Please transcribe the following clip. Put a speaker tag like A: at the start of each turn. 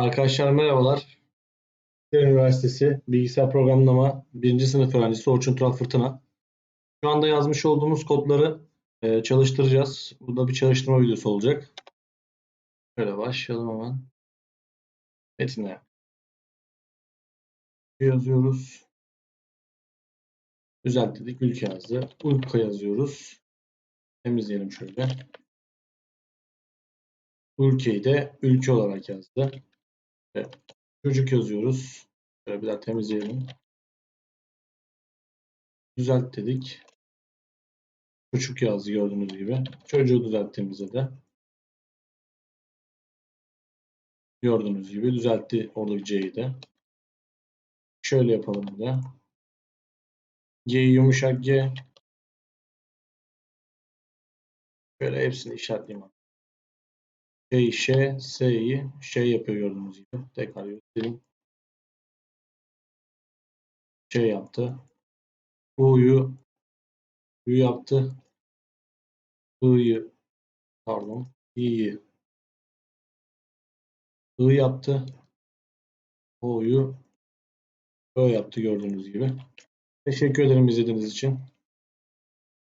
A: Arkadaşlar merhabalar. Üniversitesi Bilgisayar Programlama 1. sınıf öğrencisi Orçun Tural Fırtına. Şu anda yazmış olduğumuz kodları e, çalıştıracağız. Bu da bir çalıştırma videosu olacak. Şöyle başlayalım hemen. Metine yazıyoruz. Düzelt dedik. Ülke yazdı. Ülke yazıyoruz. Temizleyelim şöyle. Ülkeyi de ülke olarak yazdı. Çocuk yazıyoruz. Şöyle bir daha temizleyelim. Düzelt dedik. Çocuk yazdı gördüğünüz gibi. Çocuğu düzelttiğimizde de gördüğünüz gibi düzeltti oradaki C'yi de. Şöyle yapalım bir de. G yumuşak G. Şöyle hepsini işaretleyeyim. Şey, Ş, S'yi şey yapıyor gördüğünüz gibi. Tekrar göstereyim. Şey yaptı. U'yu U yaptı. I'yı pardon. İ'yi I yaptı. O'yu Ö yaptı gördüğünüz gibi. Teşekkür ederim izlediğiniz için.